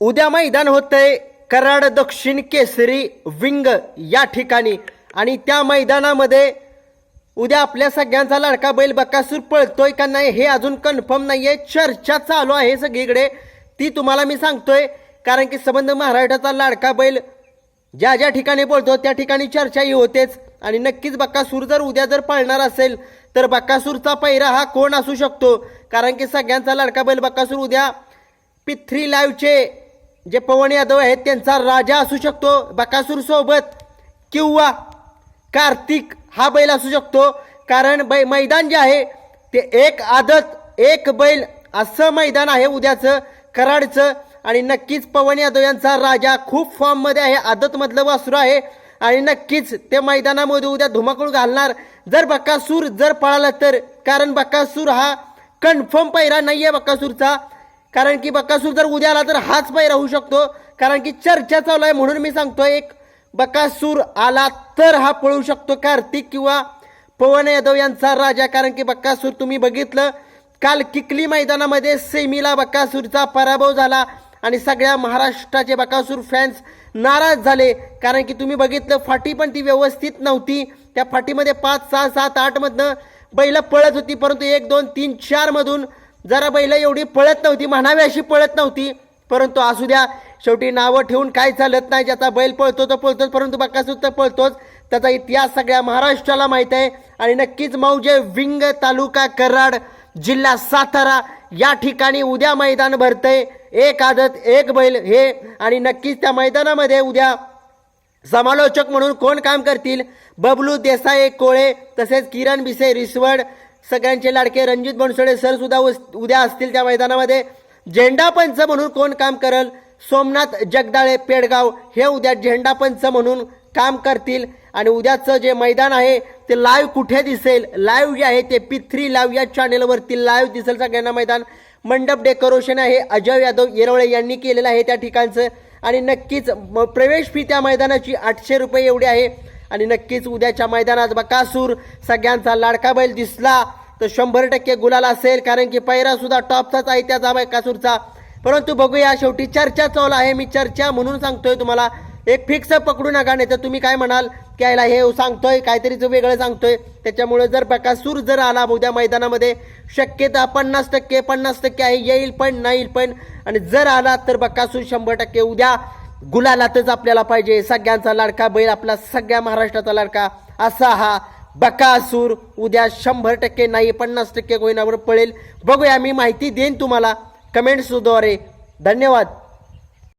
उद्या मैदान होतंय कराड दक्षिण केसरी विंग या ठिकाणी. आणि त्या मैदानामध्ये उद्या आपल्या सगळ्यांचा लाडका बैल बकासूर पळतोय का नाही हे अजून कन्फर्म आहे चर्चा चालू आहे सगळीकडे. ती तुम्हाला मी सांगतोय. कारण की संबंध महाराष्ट्राचा लाडका बैल ज्या ज्या ठिकाणी बोलतो त्या ठिकाणी चर्चाही होतेच. आणि नक्कीच बक्कासूर जर उद्या जर पळणार असेल तर बक्कासूरचा पैरा हा कोण असू शकतो? कारण की सगळ्यांचा लाडका बैल बक्कासूर उद्या पिथ्री लाईव्हचे जे पवन यादव आहेत त्यांचा राजा असू शकतो बकासूर सोबत किंवा कार्तिक हा बैल असू शकतो. कारण बै मैदान जे आहे ते एक आदत एक बैल असं मैदान आहे उद्याचं कराडचं. आणि नक्कीच पवन यादव यांचा राजा खूप फॉर्ममध्ये आहे आदतमधलं वासरू आहे. आणि नक्कीच ते मैदानामध्ये उद्या धुमाकूळ घालणार. जर बकासूर जर पळाला तर कारण बकासूर हा कन्फर्म पैरा नाही आहे बकासूरचा. कारण की बकासूर जर उद्या आला तर हाच पाय राहू शकतो. कारण की चर्चा चालू आहे म्हणून मी सांगतो एक बकासूर आला तर हा पळू शकतो कार्तिक किंवा पवन यादव यांचा राजा. कारण की बक्कासूर तुम्ही बघितलं काल किकली मैदानामध्ये सेमीला बक्कासूरचा पराभव झाला आणि सगळ्या महाराष्ट्राचे बकासूर फॅन्स नाराज झाले. कारण की तुम्ही बघितलं फाटी पण ती व्यवस्थित नव्हती. त्या फाटीमध्ये पाच सहा सात आठमधनं बैलं बैल पळत होती परंतु एक दोन तीन चारमधून जरा बैल एवढी पळत नव्हती म्हणावी अशी पळत नव्हती. परंतु असू द्या शेवटी नावं ठेवून काय चालत नाही ज्याचा बैल पळतो तो पळतोच परंतु बक्कासूर तर पळतोच. त्याचा इतिहास सगळ्या महाराष्ट्राला माहीत आहे. आणि नक्कीच मौजे विंग तालुका कराड जिल्हा सातारा या ठिकाणी उद्या मैदान भरतंय. एक आदत एक बैल हे. आणि नक्कीच त्या मैदानामध्ये उद्या समालोचक म्हणून कोण काम करतील? बबलू देसाई कोळे तसेच किरण बिसे रिसवड सगळ्यांचे लाडके रणजित बनसोडे सर सुद्धा उद्या असतील त्या मैदानामध्ये. झेंडा पंच म्हणून कोण काम करल? सोमनाथ जगदाळे पेडगाव हे उद्या झेंडा पंच म्हणून काम करतील. आणि उद्याचं जे मैदान आहे ते लाईव्ह कुठे दिसेल? लाईव्ह जे आहे ते पी थ्री लाईव्ह या चॅनेलवरती लाईव्ह दिसेल सगळ्यांना मैदान. मंडप डेकोरेशन आहे अजय यादव येरवळे यांनी केलेलं आहे त्या ठिकाणचं. आणि नक्कीच म- प्रवेश फी त्या मैदानाची आठशे रुपये एवढी आहे. आणि नक्कीच उद्याच्या मैदानात बकासूर सगळ्यांचा लाडका बैल दिसला. तर शंभर टक्के गुलाल असेल कारण की पैरा सुद्धा टॉपचाच आहे त्याचा कासूरचा. परंतु बघूया शेवटी चर्चा चालू आहे. मी चर्चा म्हणून सांगतोय तुम्हाला एक फिक्स पकडू नका नाही तर तुम्ही काय म्हणाल की याला हे सांगतोय काहीतरीच वेगळं सांगतोय. त्याच्यामुळे जर बकासूर जर आला उद्या मैदानामध्ये शक्यता पन्नास टक्के पन्नास टक्के आहे. येईल पण नाही पण आणि जर आला तर बकासूर शंभर टक्के उद्या गुलालातच आपल्याला पाहिजे. सगळ्यांचा लाडका बैल आपला सगळ्या महाराष्ट्राचा लाडका असा हा बकासूर उद्या शंभर टक्के नाही पन्नास टक्के कोयनावर पळेल बघूया मी माहिती देईन तुम्हाला. कमेंट्सद्वारे. धन्यवाद.